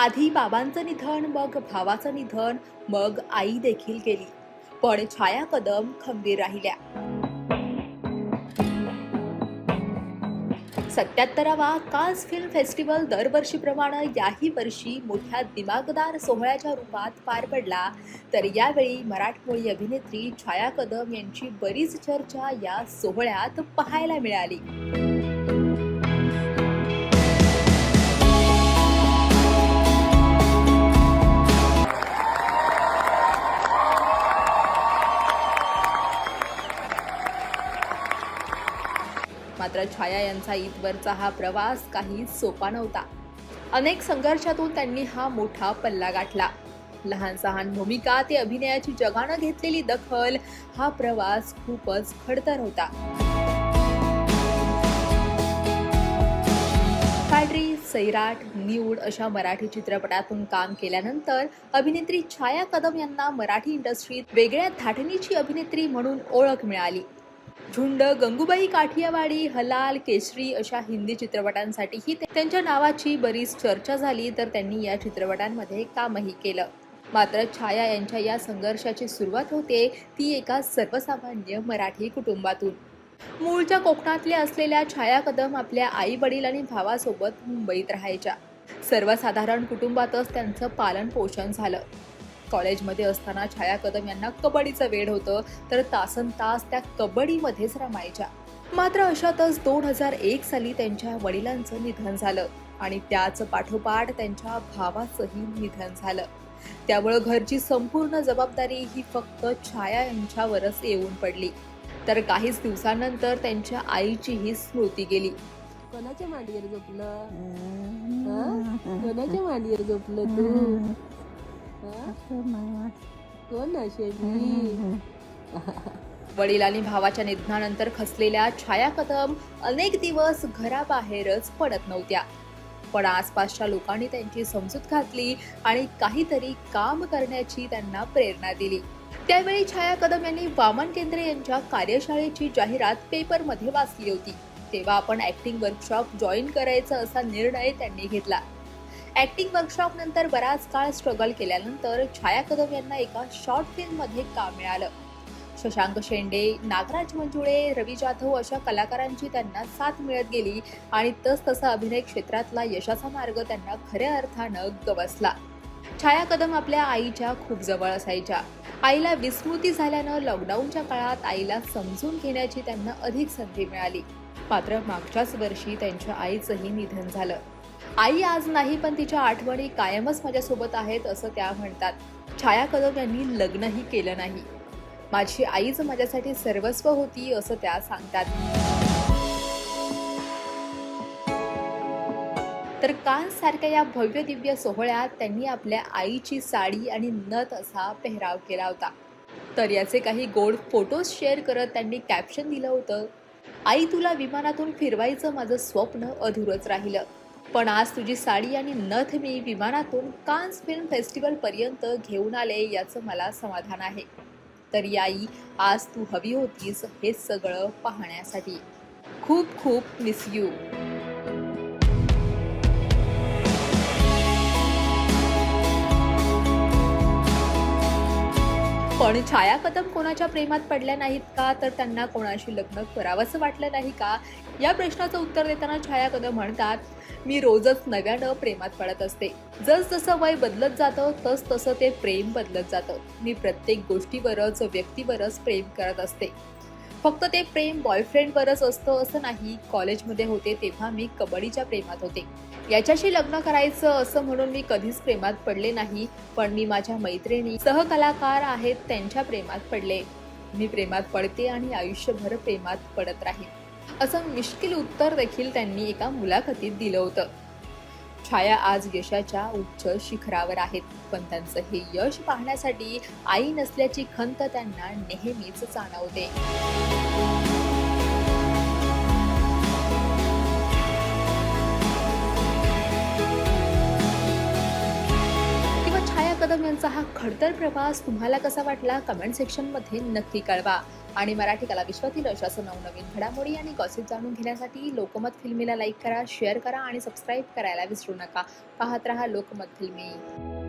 आधी बाबांचं निधन मग भावाचं निधन मग आई देखील गेली. पण छाया कदम खंबीर राहिल्या. सत्याहत्तरावा कान्स फिल्म फेस्टिवल दरवर्षीप्रमाणे याही वर्षी मोठ्या दिमागदार सोहळ्याच्या रूपात पार पडला. तर यावेळी मराठमोळी अभिनेत्री छाया कदम यांची बरीच चर्चा या सोहळ्यात पाहायला मिळाली. मात्र छाया यांचा ईदवरचा हा प्रवास काही सोपा नव्हता. अनेक संघर्षातून त्यांनी हा मोठा पल्ला गाठला. लहान सहान भूमिका ते अभिनयाची जगानं घेतलेली दखल हा प्रवास खूपच खडतर होता. फॅड्री सैराट न्यूड अशा मराठी चित्रपटातून काम केल्यानंतर अभिनेत्री छाया कदम यांना मराठी इंडस्ट्रीत वेगळ्या धाटणीची अभिनेत्री म्हणून ओळख मिळाली. झुंड गंगूबाई काठियावाडी हलाल केसरी अशा हिंदी चित्रपटांसाठीही त्यांच्या नावाची बरीच चर्चा झाली तर त्यांनी या चित्रपटांमध्ये कामही केलं. मात्र छाया यांच्या या संघर्षाची सुरुवात होते ती एका सर्वसामान्य मराठी कुटुंबातून. मूळच्या कोकणातल्या असलेल्या छाया कदम आपल्या आई वडील आणि भावासोबत मुंबईत राहायच्या. सर्वसाधारण कुटुंबातच त्यांचं पालन पोषण झालं. कॉलेजमध्ये असताना छाया कदम यांना कबड्डीचं वेड होतं. तर तासन तास त्या कबड्डीमध्येच रमायच्या मात्र अशातच दोन हजार एक साली त्यांच्या वडिलांचं निधन झालं आणि त्याच पाठोपाठ त्यांच्या भावाचंही निधन झालं. त्यामुळं घरची संपूर्ण जबाबदारी ही फक्त छाया यांच्यावरच येऊन पडली. तर काहीच दिवसानंतर त्यांच्या आईचीही स्मृती गेली. कोणाच्या मांडीवर झोपलं? हा? कोणाच्या मांडीवर झोपलं तू? कोण वडील आणि भावाच्या निधनानंतर खचलेल्या छाया कदम अनेक दिवस घराबाहेरच पडत नव्हत्या. पण आसपासच्या लोकांनी त्यांची समजूत घातली आणि काहीतरी काम करण्याची त्यांना प्रेरणा दिली. त्यावेळी छाया कदम यांनी वामन केंद्रे यांच्या कार्यशाळेची जाहिरात पेपरमध्ये वाचली होती. तेव्हा आपण ऍक्टिंग वर्कशॉप जॉईन करायचा असा निर्णय त्यांनी घेतला. ऍक्टिंग वर्कशॉप नंतर बराच काळ स्ट्रगल केल्यानंतर छाया कदम यांना एका शॉर्ट फिल्ममध्ये काम मिळालं? शशांक शेंडे नागराज मंजुळे रवी जाधव अशा कलाकारांची त्यांना साथ मिळत गेली आणि तस तसा अभिनय क्षेत्रातला यशाचा मार्ग त्यांना खऱ्या अर्थानं गवसला. छाया कदम आपल्या आईच्या खूप जवळ असायच्या. आईला विस्मृती झाल्यानं लॉकडाऊनच्या काळात आईला समजून घेण्याची त्यांना अधिक संधी मिळाली. मात्र मागच्याच वर्षी त्यांच्या आईचंही निधन झालं. आई आज नाही पण तिच्या आठवणी कायमच माझ्यासोबत आहेत असं त्या म्हणतात. छाया कदम यांनी लग्नही केलं नाही. माझी आईच माझ्यासाठी सर्वस्व होती असं त्या सांगतात. तर कानसारख्या या भव्य दिव्य सोहळ्यात त्यांनी आपल्या आईची साडी आणि नथ असा पेहराव केला होता. तर याचे काही गोड फोटोज शेअर करत त्यांनी कॅप्शन दिलं होतं आई तुला विमानातून फिरवायचं माझं स्वप्न अधुरच राहिलं. पण आज तुझी साडी आणि नथ मी विमानातून कान्स फिल्म फेस्टिवल पर्यंत घेऊन आले याचं मला समाधान आहे. तर याई आज तू हवी होतीस हे सगळं पाहण्यासाठी. खूप खूप मिस यू पण छाया कदम कोणाच्या प्रेमात पडल्या नाहीत का? तर त्यांना कोणाशी लग्न करावंसं वाटलं नाही का? या प्रश्नाचं उत्तर देताना छाया कदम म्हणतात मी रोजच नव्यानं प्रेमात पडत असते. जसजसं वय बदलत जातं तस तसं ते प्रेम बदलत जातं. मी प्रत्येक गोष्टीवरच व्यक्तीवरच प्रेम करत असते. फक्त ते प्रेम बॉयफ्रेंडवरच असतं असं नाही. कॉलेजमध्ये होते तेव्हा मी कबड्डीच्या प्रेमात होते. याच्याशी लग्न करायचं असं म्हणून मी कधीच प्रेमात पडले नाही. पण मी माझ्या मैत्रिणी सहकलाकार आहेत त्यांच्या प्रेमात पडले. मी प्रेमात पडते आणि आयुष्यभर प्रेमात पडत राहील असं मिश्किल उत्तर देखील त्यांनी एका मुलाखतीत दिलं होतं. छाया आज यशाच्या उच्च शिखरावर आहेत पण त्यांचं हे यश पाहण्यासाठी आई नसल्याची खंत त्यांना नेहमीच जाणवते. किंवा हा खडतर प्रवास तुम्हाला कसा वाटला? कमेंट सेक्शनमध्ये नक्की कळवा. आणि मराठी कला विश्वातील अशाच नवनवीन घडामोडी आणि गॉसिप जाणून घेण्यासाठी लोकमत फिल्मीला लाईक करा शेअर करा आणि सबस्क्राईब करायला विसरू नका. पाहत रहा लोकमत फिल्मी.